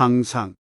항상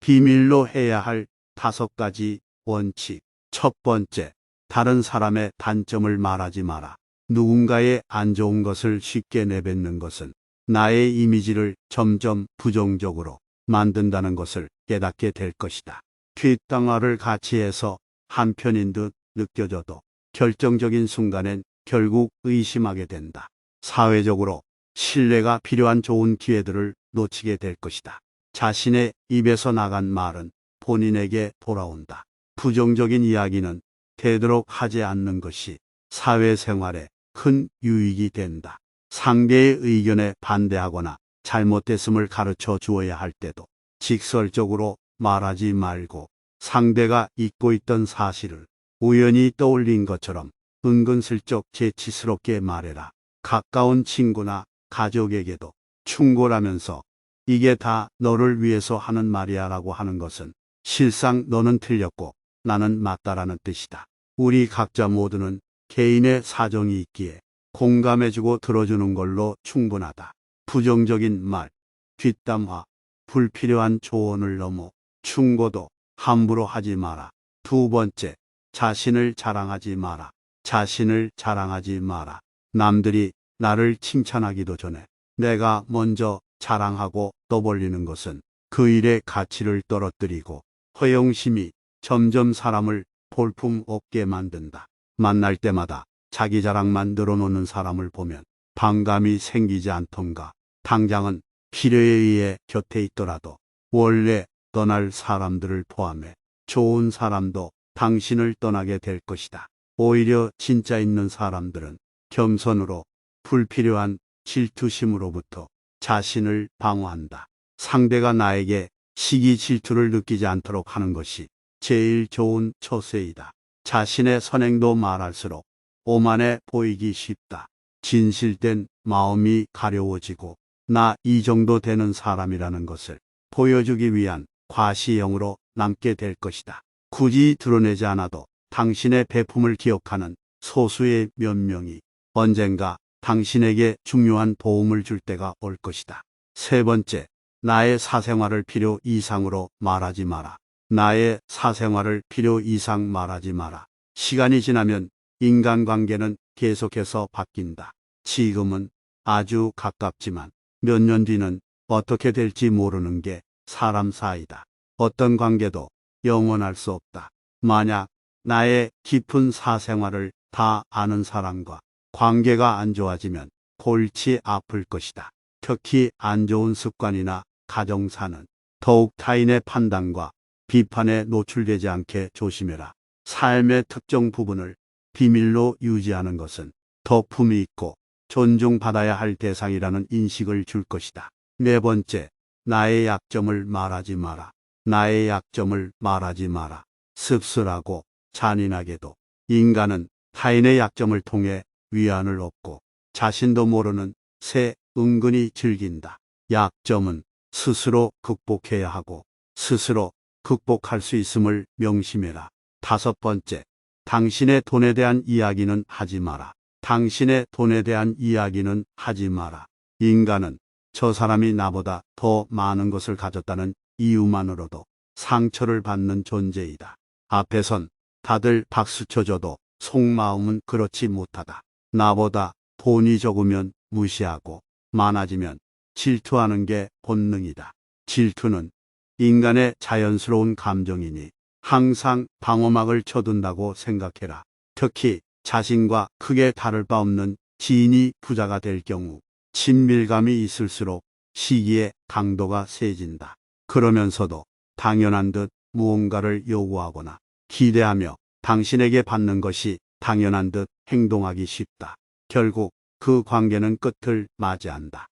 비밀로 해야 할 다섯 가지 원칙. 첫 번째, 다른 사람의 단점을 말하지 마라. 누군가의 안 좋은 것을 쉽게 내뱉는 것은 나의 이미지를 점점 부정적으로 만든다는 것을 깨닫게 될 것이다. 뒷담화를 같이 해서 한편인 듯 느껴져도 결정적인 순간엔 결국 의심하게 된다. 사회적으로 신뢰가 필요한 좋은 기회들을 놓치게 될 것이다. 자신의 입에서 나간 말은 본인에게 돌아온다. 부정적인 이야기는 되도록 하지 않는 것이 사회생활에 큰 유익이 된다. 상대의 의견에 반대하거나 잘못됐음을 가르쳐 주어야 할 때도 직설적으로 말하지 말고 상대가 잊고 있던 사실을 우연히 떠올린 것처럼 은근슬쩍 재치스럽게 말해라. 가까운 친구나 가족에게도 충고라면서 이게 다 너를 위해서 하는 말이야 라고 하는 것은 실상 너는 틀렸고 나는 맞다라는 뜻이다. 우리 각자 모두는 개인의 사정이 있기에 공감해주고 들어주는 걸로 충분하다. 부정적인 말, 뒷담화, 불필요한 조언을 넘어 충고도 함부로 하지 마라. 두 번째, 자신을 자랑하지 마라. 자신을 자랑하지 마라. 남들이 나를 칭찬하기도 전에 내가 먼저 자랑하고 떠벌리는 것은 그 일의 가치를 떨어뜨리고 허영심이 점점 사람을 볼품 없게 만든다. 만날 때마다 자기 자랑만 늘어놓는 사람을 보면 반감이 생기지 않던가. 당장은 필요에 의해 곁에 있더라도 원래 떠날 사람들을 포함해 좋은 사람도 당신을 떠나게 될 것이다. 오히려 진짜 있는 사람들은 겸손으로 불필요한 질투심으로부터 자신을 방어한다. 상대가 나에게 시기 질투를 느끼지 않도록 하는 것이 제일 좋은 처세이다. 자신의 선행도 말할수록 오만해 보이기 쉽다. 진실된 마음이 가려워지고 나 이 정도 되는 사람이라는 것을 보여주기 위한 과시형으로 남게 될 것이다. 굳이 드러내지 않아도 당신의 배품을 기억하는 소수의 몇 명이 언젠가 당신에게 중요한 도움을 줄 때가 올 것이다. 세 번째, 나의 사생활을 필요 이상으로 말하지 마라. 나의 사생활을 필요 이상 말하지 마라. 시간이 지나면 인간관계는 계속해서 바뀐다. 지금은 아주 가깝지만 몇 년 뒤는 어떻게 될지 모르는 게 사람 사이다. 어떤 관계도 영원할 수 없다. 만약 나의 깊은 사생활을 다 아는 사람과 관계가 안 좋아지면 골치 아플 것이다. 특히 안 좋은 습관이나 가정사는 더욱 타인의 판단과 비판에 노출되지 않게 조심해라. 삶의 특정 부분을 비밀로 유지하는 것은 덕품이 있고 존중받아야 할 대상이라는 인식을 줄 것이다. 네 번째, 나의 약점을 말하지 마라. 나의 약점을 말하지 마라. 씁쓸하고 잔인하게도 인간은 타인의 약점을 통해 위안을 얻고 자신도 모르는 새 은근히 즐긴다. 약점은 스스로 극복해야 하고 스스로 극복할 수 있음을 명심해라. 다섯 번째, 당신의 돈에 대한 이야기는 하지 마라. 당신의 돈에 대한 이야기는 하지 마라. 인간은 저 사람이 나보다 더 많은 것을 가졌다는 이유만으로도 상처를 받는 존재이다. 앞에선 다들 박수 쳐줘도 속마음은 그렇지 못하다. 나보다 돈이 적으면 무시하고 많아지면 질투하는 게 본능이다. 질투는 인간의 자연스러운 감정이니 항상 방어막을 쳐둔다고 생각해라. 특히 자신과 크게 다를 바 없는 지인이 부자가 될 경우 친밀감이 있을수록 시기의 강도가 세진다. 그러면서도 당연한 듯 무언가를 요구하거나 기대하며 당신에게 받는 것이 당연한 듯 행동하기 쉽다. 결국 그 관계는 끝을 맞이한다.